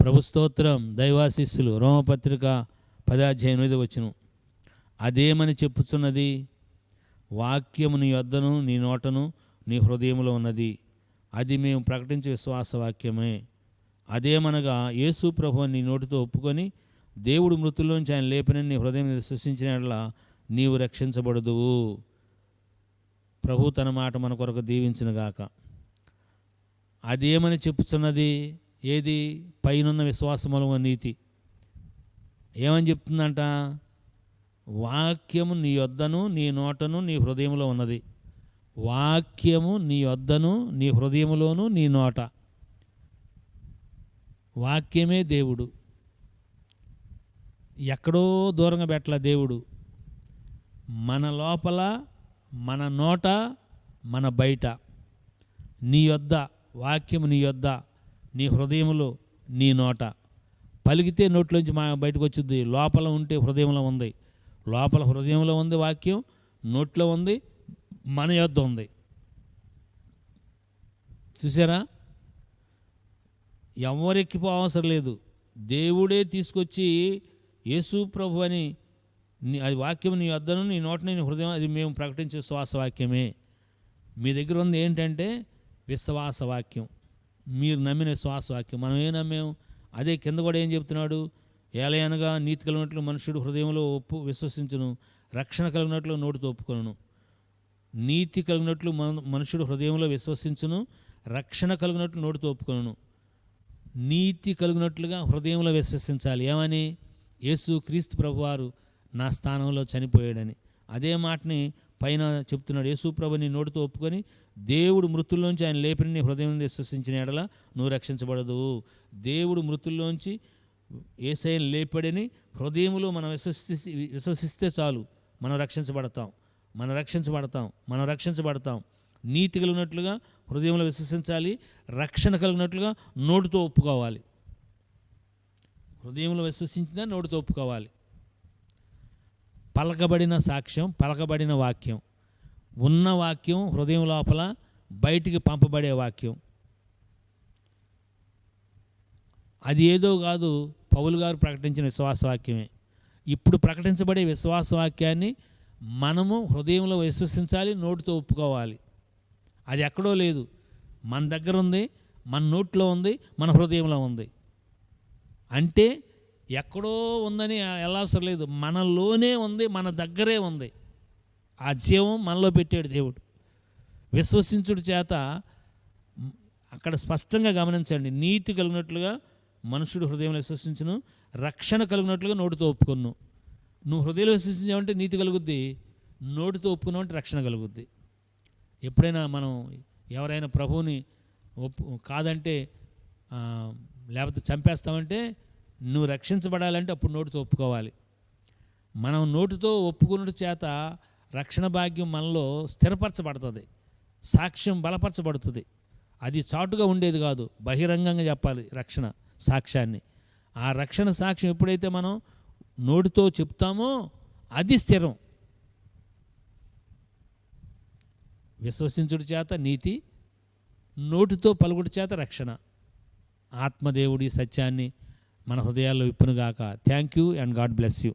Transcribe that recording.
ప్రభు స్తోత్రం దైవాశిస్సులు. రోమపత్రిక పదాధ్యాయ ఎనిమిది వచ్చును అదేమని చెప్పుచున్నది? వాక్యము నీ వద్దను నీ నోటను నీ హృదయంలో ఉన్నది. అది మేము ప్రకటించే విశ్వాస వాక్యమే. అదేమనగా యేసు ప్రభు నీ నోటితో ఒప్పుకొని దేవుడు మృతుల్లోంచి ఆయన లేపినని నీ హృదయం విశ్వసించిన నీవు రక్షించబడదువు ప్రభు తన మాట మన కొరకు దీవించినగాక. అదేమని చెప్పుచున్నది? ఏది? పైనున్న విశ్వాసముల నీతి. ఏమని చెప్తుందంట? వాక్యము నీ యొద్దను నీ నోటను నీ హృదయంలో ఉన్నది. వాక్యము నీ యొద్దను నీ హృదయములోను నీ నోట. వాక్యమే దేవుడు. ఎక్కడో దూరంగా పెట్టల దేవుడు. మన లోపల మన నోట మన బయట. నీ యొద్ద వాక్యము నీ యొద్ద. నీ హృదయంలో నీ నోట. పలికితే నోట్లోంచి మా బయటకు వచ్చింది లోపల ఉంటే హృదయంలో ఉంది. లోపల హృదయంలో ఉంది వాక్యం నోట్లో ఉంది మన యొద్ద ఉంది. చూసారా? ఎవరెక్కిపో అవసరం లేదు. దేవుడే తీసుకొచ్చి యేసు ప్రభు అని నీ- అది వాక్యం నీ వద్దను నీ నోటని నీ హృదయం అది మేము ప్రకటించే శ్వాస వాక్యమే. మీ దగ్గర ఉంది ఏంటంటే విశ్వాస వాక్యం. మీరు నమ్మిన శ్వాస వాక్యం మనం ఏం నమ్మాం? అదే కింద కూడా ఏం చెప్తున్నాడు? ఏలయనగా నీతి కలిగినట్లు మనుషుడు హృదయంలో ఒప్పు విశ్వసించును రక్షణ కలిగినట్లు నోటితో ఒప్పుకొను నీతి కలిగినట్లు మన మనుషుడు హృదయంలో విశ్వసించును రక్షణ కలిగినట్లు నోటితో ఒప్పుకొను నీతి కలిగినట్లుగా హృదయంలో విశ్వసించాలి. ఏమని? యేసు క్రీస్తు ప్రభువారు నా స్థానంలో చనిపోయాడని. అదే మాటని పైన చెప్తున్నాడు. యేసు ప్రభుని నోటితో ఒప్పుకొని దేవుడు మృతుల్లోంచి ఆయన లేపిని హృదయం నుండి విశ్వసించిన ఎడల నువ్వు రక్షించబడదు. దేవుడు మృతుల్లోంచి ఏసైని లేపడని హృదయంలో మనం విశ్వసి విశ్వసిస్తే చాలు. మనం రక్షించబడతాం. మనం రక్షించబడతాం. మనం రక్షించబడతాం. నీతి కలిగినట్లుగా హృదయంలో విశ్వసించాలి. రక్షణ కలిగినట్లుగా నోటితో ఒప్పుకోవాలి. హృదయంలో విశ్వసించిందా నోటితో ఒప్పుకోవాలి. పలకబడిన సాక్ష్యం పలకబడిన వాక్యం. ఉన్న వాక్యం హృదయం లోపల బయటికి పంపబడే వాక్యం. అది ఏదో కాదు పౌలు గారు ప్రకటించిన విశ్వాసవాక్యమే ఇప్పుడు ప్రకటించబడే విశ్వాసవాక్యాన్ని మనము హృదయంలో విశ్వసించాలి నోటితో ఒప్పుకోవాలి. అది ఎక్కడో లేదు. మన దగ్గర ఉంది మన నోట్లో ఉంది మన హృదయంలో ఉంది. అంటే ఎక్కడో ఉందని వెళ్ళవసరం లేదు. మనలోనే ఉంది మన దగ్గరే ఉంది. ఆ జీవం మనలో పెట్టాడు దేవుడు. విశ్వసించుడు చేత అక్కడ స్పష్టంగా గమనించండి. నీతి కలిగినట్లుగా మనుషుడు హృదయంలో విశ్వసించును రక్షణ కలిగినట్లుగా నోటితో ఒప్పుకొను నువ్వు హృదయంలో విశ్వసించావంటే నీతి కలుగుద్ది నోటితో ఒప్పుకున్నావంటే రక్షణ కలుగుద్ది. ఎప్పుడైనా మనం ఎవరైనా ప్రభువుని ఒప్పు కాదంటే లేకపోతే చంపేస్తామంటే నువ్వు రక్షించబడాలంటే అప్పుడు నోటితో ఒప్పుకోవాలి. మనం నోటితో ఒప్పుకున్న చేత రక్షణ భాగ్యం మనలో స్థిరపరచబడుతుంది. సాక్ష్యం బలపరచబడుతుంది. అది చాటుగా ఉండేది కాదు. బహిరంగంగా చెప్పాలి రక్షణ సాక్ష్యాన్ని. ఆ రక్షణ సాక్ష్యం ఎప్పుడైతే మనం నోటితో చెప్తామో అది స్థిరం. విశ్వసించుడి చేత నీతి నోటితో పలుకుడి చేత రక్షణ. ఆత్మదేవుడి సత్యాన్ని మన హృదయాల్లో విప్పునుగాక. Thank you and God bless you